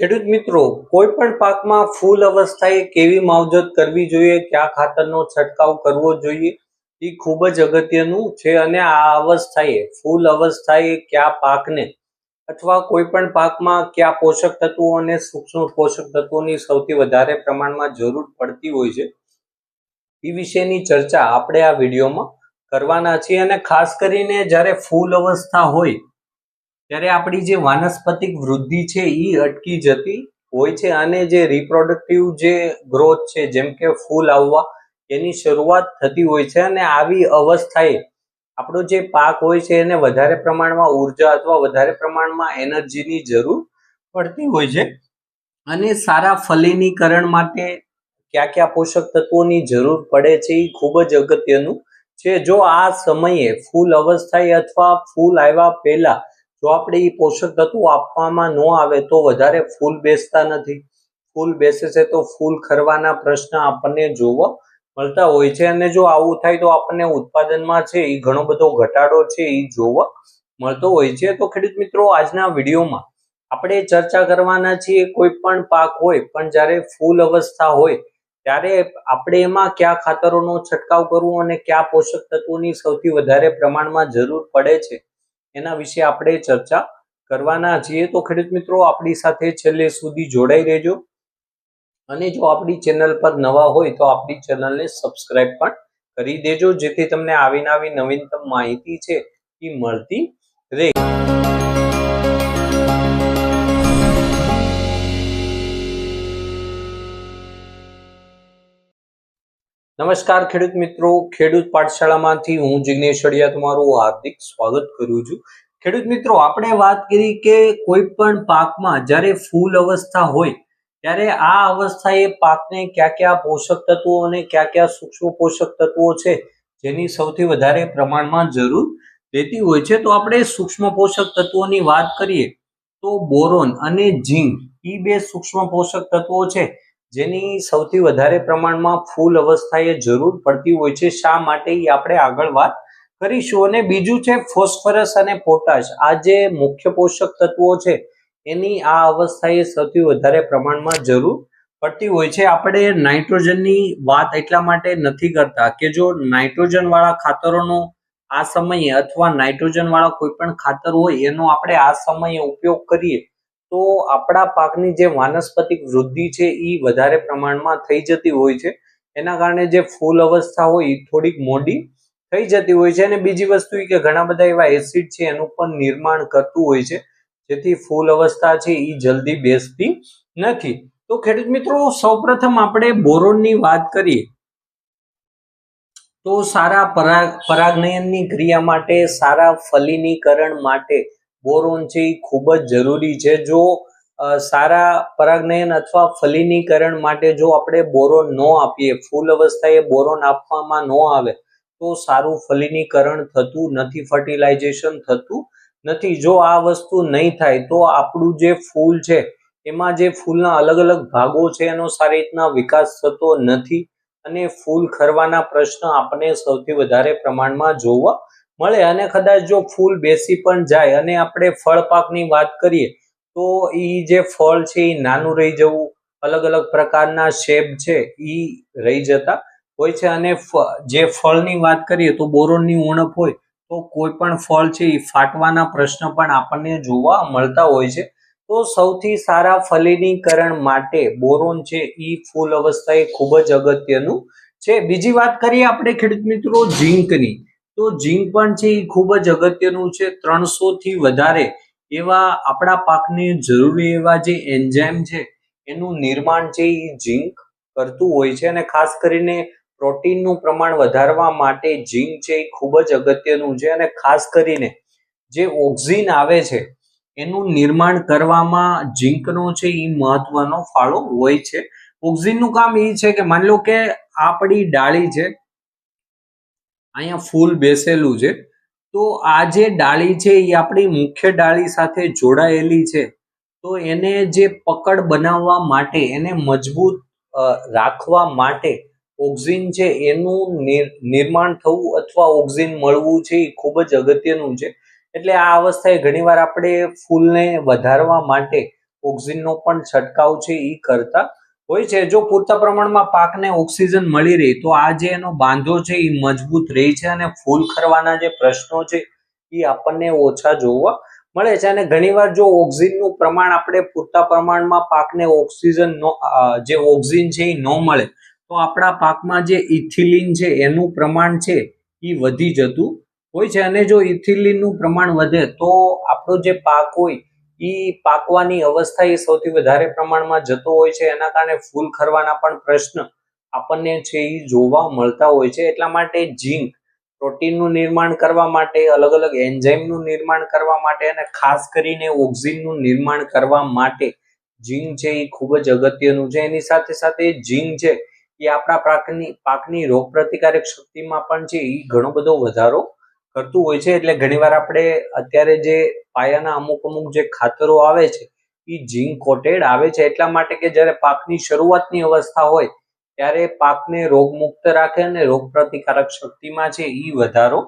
ખેડૂત મિત્રો, કોઈ પણ પાકમાં ફૂલ અવસ્થાએ કેવી માવજત કરવી જોઈએ, કયા ખાતરનો છંટકાવ કરવો જોઈએ એ ખૂબ જ અગત્યનું છે અને આ અવસ્થાએ, ફૂલ અવસ્થાએ કયા પાકને અથવા કોઈ પણ પાકમાં કયા પોષક તત્વો અને સૂક્ષ્મ પોષક તત્વોની સૌથી વધારે પ્રમાણમાં જરૂર પડતી હોય છે. એ વિશેની ચર્ચા આપણે આ વિડીયોમાં કરવાના છીએ અને ખાસ કરીને જ્યારે ફૂલ અવસ્થા હોય ત્યારે આપણી જે વાનસ્પતિક વૃદ્ધિ છે એ અટકી જતી હોય છે અને જે રિપ્રોડક્ટિવ જે ગ્રોથ છે, જેમ કે ફૂલ આવવા, એની શરૂઆત થતી હોય છે અને આવી અવસ્થાએ આપણો જે પાક હોય છે એને વધારે પ્રમાણમાં ઊર્જા અથવા વધારે પ્રમાણમાં એનર્જીની જરૂર પડતી હોય છે. અને સારા ફલીનીકરણ માટે કયા કયા પોષક તત્વોની જરૂર પડે છે એ ખૂબ જ અગત્યનું છે. જો આ સમયે ફૂલ અવસ્થાએ અથવા ફૂલ આવ્યા પહેલા જો આપણે એ પોષક તત્વો આપવામાં ન આવે તો વધારે ફૂલ બેસતા નથી. ફૂલ બેસે છે તો ફૂલ ખરવાના પ્રશ્ન આપણને જોવા મળતા હોય છે અને જો આવું થાય તો આપણને ઉત્પાદનમાં છે એ ઘણો બધો ઘટાડો છે એ જોવા મળતો હોય છે. તો ખેડૂત મિત્રો, આજના વિડીયોમાં આપણે ચર્ચા કરવાના છીએ કોઈ પણ પાક હોય, પણ જ્યારે ફૂલ અવસ્થા હોય, ત્યારે આપણે એમાં કયા ખાતરોનો છંટકાવ કરવો અને કયા પોષક તત્વોની સૌથી વધારે પ્રમાણમાં જરૂર પડે છે? એના વિશે આપણે ચર્ચા કરવાના છીએ. તો ખેડૂત મિત્રો, આપણી સાથે છેલ્લે સુધી જોડાઈ રહેજો. અને જો આપણી ચેનલ પર નવા હોય તો આપણી ચેનલને સબસ્ક્રાઇબ પણ કરી દેજો, જેથી તમને આવી નવીનતમ માહિતી છે એ મળતી રહે. નમસ્કાર ખેડૂત મિત્રો. ખેડૂત પાઠશાળામાંથી હું જિગ્નેશ અડિયા તમારું હાર્દિક સ્વાગત કરું છું. ખેડૂત મિત્રો, આપણે વાત કરી કે કોઈ પણ પાકમાં જ્યારે ફૂલ અવસ્થા હોય, ત્યારે આ અવસ્થાએ પાકને કયા કયા પોષક તત્વો અને કયા કયા સૂક્ષ્મ પોષક તત્વો છે, જેની સૌથી વધારે પ્રમાણમાં જરૂર રહેતી હોય છે. તો આપણે સૂક્ષ્મ પોષક તત્વોની વાત કરીએ તો બોરોન અને ઝીંક એ બે સૂક્ષ્મ પોષક તત્વો છે. જેની સૌથી વધારે પ્રમાણમાં ફૂલ અવસ્થાએ જરૂર પડતી હોય છે. શા માટે એ આપણે આગળ વાત કરીશું? અને બીજું છે ફોસ્ફરસ અને પોટાશ. આ જે મુખ્ય પોષક તત્વો છે, એની આ અવસ્થાએ સૌથી વધારે પ્રમાણમાં જરૂર પડતી હોય છે. આપણે નાઇટ્રોજનની વાત એટલા માટે નથી કરતા કે જો નાઇટ્રોજન વાળા ખાતરોનો આ સમયે અથવા નાઇટ્રોજન વાળા કોઈ પણ ખાતર હોય, એનો આપણે આ સમયે ઉપયોગ કરીએ તો આપણા પાકની જે વાનસ્પતિક વૃદ્ધિ છે એ વધારે પ્રમાણમાં થઈ જતી હોય છે. એના કારણે જે ફૂલ અવસ્થા હોય એ થોડીક મોડી થઈ જતી હોય છે. અને બીજી વસ્તુ કે ઘણા બધા એવા એસિડ છે, એનું પણ નિર્માણ કરતું હોય છે. જેથી ફૂલ અવસ્થા છે એ જલ્દી બેસતી નથી. તો ખેડૂત મિત્રો, સૌપ્રથમ આપણે બોરોનની વાત કરીએ. તો સારા પરાગ, પરાગનયનની ક્રિયા માટે, સારા ફલિનીકરણ માટે બોરોન છે એ ખૂબ જ જરૂરી છે. જો સારા પરાગનયન અથવા ફલિનીકરણ માટે જો આપણે બોરોન ન આપીએ, ફૂલ અવસ્થાએ બોરોન આપવામાં ન આવે, તો સારું ફલિનીકરણ થતું નથી, ફર્ટિલાઇઝેશન થતું નથી. જો આ વસ્તુ નહીં થાય, તો આપણું જે ફૂલ છે, એમાં જે ફૂલના અલગ અલગ ભાગો છે, એનો સારી રીતના વિકાસ થતો નથી. અને ફૂલ ખરવાના પ્રશ્ન આપણે સૌથી વધારે પ્રમાણમાં જોવા મળે અને કદાચ જો ફૂલ બેસી પણ જાય અને આપણે ફળ પાકની વાત કરીએ, તો એ જે ફળ છે એ નાનું રહી જવું, અલગ અલગ પ્રકારના શેપ છે એ રહી જતા હોય છે. અને જે ફળની વાત કરીએ તો બોરોનની ઉણપ હોય, તો કોઈ પણ ફળ છે એ ફાટવાના પ્રશ્ન પણ આપણને જોવા મળતા હોય છે. તો સૌથી સારા ફલિનીકરણ માટે બોરોન છે એ ફૂલ અવસ્થાએ ખૂબ જ અગત્યનું છે. બીજી વાત કરીએ આપણે ખેડૂત મિત્રો, ઝીંકની. તો ઝીંક પણ છે એ ખૂબ જ અગત્યનું છે. ત્રણસો થી વધારે એવા આપણા પાકને જરૂરી એવા જે એન્ઝાઇમ છે, એનું નિર્માણ છે એ ઝીંક કરતું હોય છે અને ખાસ કરીને પ્રોટીનનું પ્રમાણ વધારવા માટે ઝીંક છે એ ખૂબ જ અગત્યનું છે અને ખાસ કરીને જે ઓક્સિન આવે છે, એનું નિર્માણ કરવામાં ઝીંકનો છે એ મહત્વનો ફાળો હોય છે. ઓક્સિનનું કામ એ છે કે માની લો કે આપણી ડાળી છે અહીંયા ફૂલ બેસેલું છે. તો આ જે ડાળી છે એ આપણી મુખ્ય ડાળી સાથે જોડાયેલી છે. તો એને જે પકડ બનાવવા માટે, એને મજબૂત રાખવા માટે ઓક્સિજન છે એનું નિર્માણ થવું અથવા ઓક્સિજન મળવું છે એ ખૂબ જ અગત્યનું છે. એટલે આ અવસ્થાએ ઘણીવાર આપણે ફૂલને વધારવા માટે ઓક્સિજનનો પણ છંટકાવ છે એ કરતા હોય છે, જો પૂરતા પ્રમાણમાં પાકને ઓક્સિજન મળી રહે, તો આ જે એનો બાંધો છે, એ મજબૂત રહે છે અને ફૂલ ખરવાના જે પ્રશ્નો છે, એ આપણને ઓછા જોવા મળે છે. અને ઘણીવાર જો ઓક્સિજનનું પ્રમાણ આપણે પૂરતા પ્રમાણમાં પાકને ઓક્સિજન જે ઓક્સિજન છે, એ ન મળે, તો આપણા પાકમાં જે ઇથિલિન છે, એનું પ્રમાણ છે, એ વધી જતું હોય છે. અને જો ઇથિલિનનું પ્રમાણ વધે, તો આપણો જે પાક હોય એ પાકવાની અવસ્થા એ સૌથી વધારે પ્રમાણમાં જતો હોય છે. એના કારણે ફૂલ ખરવાના પણ પ્રશ્ન આપણને છે એ જોવા મળતા હોય છે. એટલા માટે ઝીંક પ્રોટીનનું નિર્માણ કરવા માટે અલગ અલગ એન્ઝાઇમનું નિર્માણ કરવા માટે અને ખાસ કરીને ઓક્સિજનનું નિર્માણ કરવા માટે ઝીંક છે એ ખૂબ જ અગત્યનું છે. એની સાથે સાથે ઝીંક છે એ આપણા પાકની પાકની રોગ પ્રતિકારક શક્તિમાં પણ છે એ ઘણો બધો વધારો કરતું હોય છે, એટલે ઘણીવાર આપણે અત્યારે જે પાયાના અમુક અમુક જે ખાતરો આવે છે, એ ઝીંક કોટેડ આવે છે, એટલા માટે કે જ્યારે પાકની શરૂઆતની અવસ્થા હોય, ત્યારે પાકને રોગમુક્ત રાખે અને રોગ પ્રતિકારક શક્તિમાં છે એ વધારો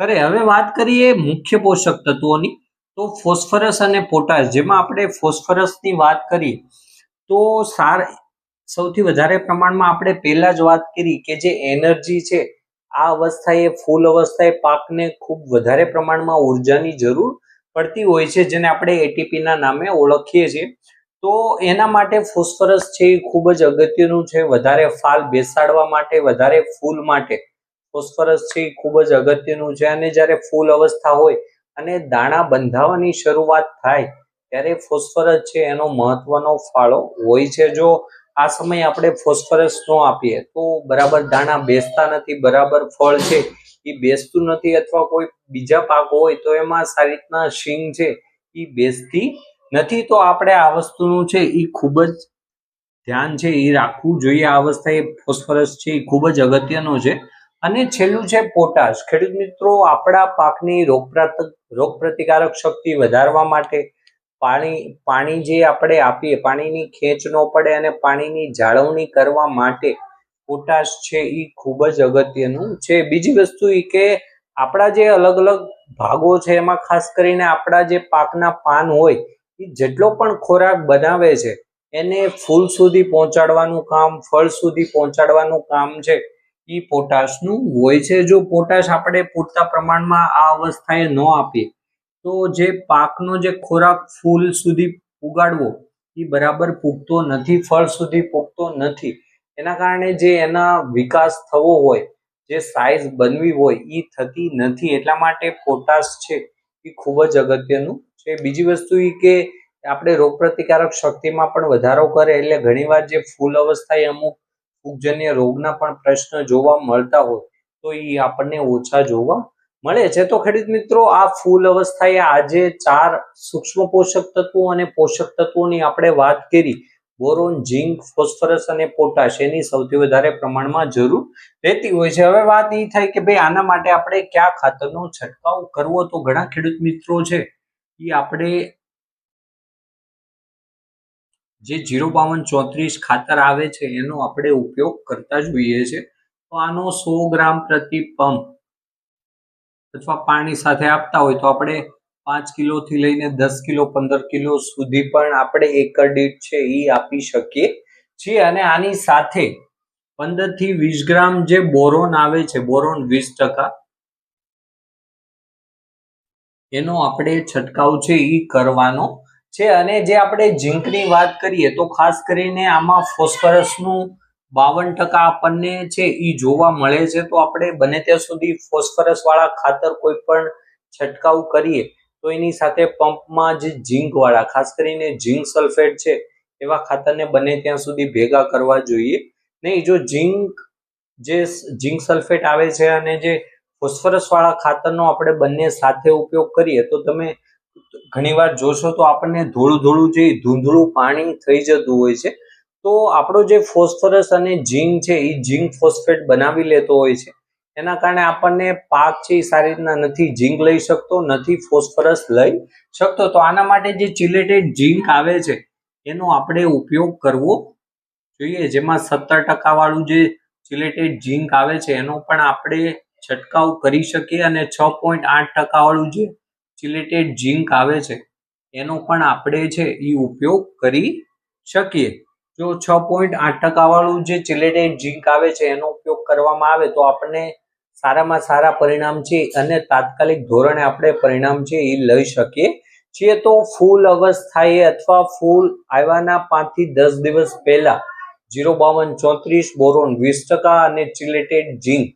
કરે. હવે વાત કરીએ મુખ્ય પોષક તત્વોની, તો ફોસ્ફરસ અને પોટાશ. જેમાં આપણે ફોસ્ફરસની વાત કરીએ, તો સાર સૌથી વધારે પ્રમાણમાં આપણે પહેલા જ વાત કરી કે જે એનર્જી છે આ અવસ્થાએ, ફૂલ અવસ્થાએ પાકને ખૂબ વધારે પ્રમાણમાં ઉર્જાની જરૂર પડતી હોય છે, જેને આપણે એટીપીના નામે ઓળખીએ છીએ. તો એના માટે ફોસ્ફરસ છે એ ખૂબ જ અગત્યનું છે. વધારે ફાલ બેસાડવા માટે, વધારે ફૂલ માટે ફોસ્ફરસ છે એ ખૂબ જ અગત્યનું છે. અને જ્યારે ફૂલ અવસ્થા હોય અને દાણા બંધાવાની શરૂઆત થાય, ત્યારે ફોસ્ફરસ છે એનો મહત્વનો ફાળો હોય છે. જો આ સમયે આપણે ફોસ્ફરસ ન આપીએ તો બરાબર દાણા બેસતા નથી, બરાબર ફળ છે, એ બેસતું નથી અથવા કોઈ બીજા પાક હોય તો એમાં સારી રીતના શીંગ છે, એ બેસતી નથી. તો આપણે આ વસ્તુનું છે એ ખૂબ જ ધ્યાન છે, એ રાખવું જોઈએ આ અવસ્થાએ ફોસ્ફરસ છે એ ખૂબ જ અગત્યનો છે. અને છેલ્લું છે પોટાશ. ખેડૂત મિત્રો, આપણા પાકની રોગ રોગ પ્રતિકારક શક્તિ વધારવા માટે પાણી પાણી જે આપણે આપીએ, પાણીની ખેંચ ન પડે અને પાણીની જાળવણી કરવા માટે પોટાશ છે એ ખૂબ જ અગત્યનું છે. બીજી વસ્તુ એ કે આપણા જે અલગ અલગ ભાગો છે, એમાં ખાસ કરીને આપણા જે પાકના પાન હોય, એ જેટલો પણ ખોરાક બનાવે છે, એને ફૂલ સુધી પહોંચાડવાનું કામ, ફળ સુધી પહોંચાડવાનું કામ છે, એ પોટાશનું હોય છે. જો પોટાશ આપણે પૂરતા પ્રમાણમાં આ અવસ્થાએ ન આપીએ તો જે પાકનો જે ખોરાક ફૂલ સુધી ઉગાડવો, એ બરાબર પૂગતો નથી, ફળ સુધી પૂગતો નથી. એના કારણે જે એના વિકાસ થવો હોય, જે સાઇઝ બનવી હોય, એ થતી નથી. એટલા માટે પોટાશ છે, એ ખૂબ જ અગત્યનું છે. બીજી વસ્તુ એ કે આપણે રોગપ્રતિકારક શક્તિમાં પણ વધારો કરે, એટલે ઘણીવાર જે ફૂલ અવસ્થાએ અમુક ફૂગજન્ય રોગના પણ પ્રશ્ન જોવા મળતા હોય, તો એ આપણને ઓછા જોવા મળે છે. તો ખેડૂત મિત્રો, આ ફૂલ અવસ્થાએ આજે ચાર સૂક્ષ્મ પોષક તત્વો અને પોષક તત્વોની આપણે વાત કરી. બોરોન, ઝીંક, ફોસ્ફરસ અને પોટાશ એની સૌથી વધારે પ્રમાણમાં જરૂર રહેતી હોય છે. હવે વાત એ થાય કે ભાઈ આના માટે આપણે કયા ખાતરનો છંટકાવ કરવો? તો ઘણા ખેડૂત મિત્રો છે એ આપણે જે જીરો બાવન ચોત્રીસ ખાતર આવે છે, એનો આપણે ઉપયોગ કરતા જોઈએ છે તો આનો સો ગ્રામ પ્રતિ પંપ અથવા પાણી સાથે આપતા હોય તો આપણે પાંચ કિલોથી લઈને દસ કિલો, પંદર કિલો સુધી પણ આપણે એકર દીઠ છે એ આપી શકીએ છીએ. અને આની સાથે પંદરથી વીસ ગ્રામ જે બોરોન આવે છે, બોરોન વીસ ટકા, એનો આપણે છંટકાવ છે એ કરવાનો છે. અને જે આપણે ઝીંકની વાત કરીએ તો ખાસ કરીને આમાં ફોસ્ફરસનું બાવન ટકા આપણને છે એ જોવા મળે છે, તો આપણે બને ત્યાં સુધી ફોસ્ફરસ વાળા ખાતર કોઈ પણ છંટકાવ કરીએ, તો એની સાથે પંપમાં જે ઝીંક વાળા, ખાસ કરીને ઝીંક સલ્ફેટ છે, એવા ખાતરને બને ત્યાં સુધી ભેગા કરવા જોઈએ. નહીં જો ઝીંક જે ઝીંક સલ્ફેટ આવે છે અને જે ફોસ્ફરસ વાળા ખાતરનો આપણે બંને સાથે ઉપયોગ કરીએ, તો તમે ઘણીવાર જોશો તો આપણને ધોળું ધોળું જે ધૂંધળું પાણી થઈ જતું હોય છે તો આપણો જે ફોસ્ફરસ અને ઝીંક છે એ ઝીંક ફોસ્ફેટ બનાવી લેતો હોય છે. એના કારણે આપણને પાક છે એ સારી રીતના નથી ઝીંક લઈ શકતો, નથી ફોસ્ફરસ લઈ શકતો. તો આના માટે જે ચિલેટેડ ઝીંક આવે છે, એનો આપણે ઉપયોગ કરવો જોઈએ. જેમાં સત્તર ટકાવાળું જે ચિલેટેડ ઝીંક આવે છે, એનો પણ આપણે છંટકાવ કરી શકીએ અને છ પોઈન્ટ આઠ ટકાવાળું જે ચિલેટેડ ઝીંક આવે છે, એનો પણ આપણે છે એ ઉપયોગ કરી શકીએ. જો છ પોઈન્ટ આઠ ટકાવાળું જે ચિલેટેડ ઝીંક આવે છે, એનો ઉપયોગ કરવામાં આવે તો આપણને સારામાં સારા પરિણામ છે અને તાત્કાલિક ધોરણે આપણે પરિણામ છે એ લઈ શકીએ છીએ. તો ફૂલ અવસ્થાએ અથવા ફૂલ આવ્યાના પાંચથી દસ દિવસ પહેલા જીરો બાવન ચોત્રીસ બોરોન વીસ ટકા અને ચિલેટેડ ઝીંક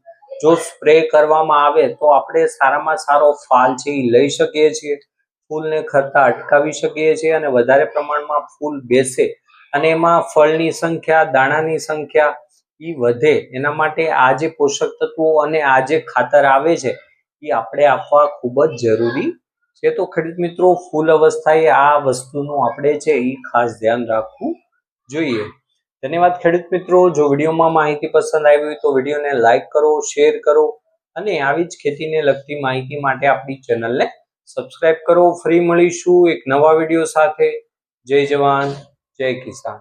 જો સ્પ્રે કરવામાં આવે તો આપણે સારામાં સારો ફાલ છે એ લઈ શકીએ છીએ. ફૂલને ખરતા અટકાવી શકીએ છીએ અને વધારે પ્રમાણમાં ફૂલ બેસે અને એમાં ફળની સંખ્યા, દાણાની સંખ્યા એ વધે. એના માટે આ જે પોષક તત્વો અને આ જે ખાતર આવે છે એ આપણે આપવા ખૂબ જ જરૂરી છે. તો ખેડૂત મિત્રો, ફૂલ અવસ્થાએ આ વસ્તુનું આપણે છે એ ખાસ ધ્યાન રાખવું જોઈએ. ધન્યવાદ ખેડૂત મિત્રો. જો વિડીયોમાં માહિતી પસંદ આવી હોય તો વિડીયોને લાઇક કરો, શેર કરો અને આવી જ ખેતીને લગતી માહિતી માટે આપણી ચેનલને સબસ્ક્રાઇબ કરો. ફરી મળીશું એક નવા વીડિયો સાથે. જય જવાન. જય કિસાન.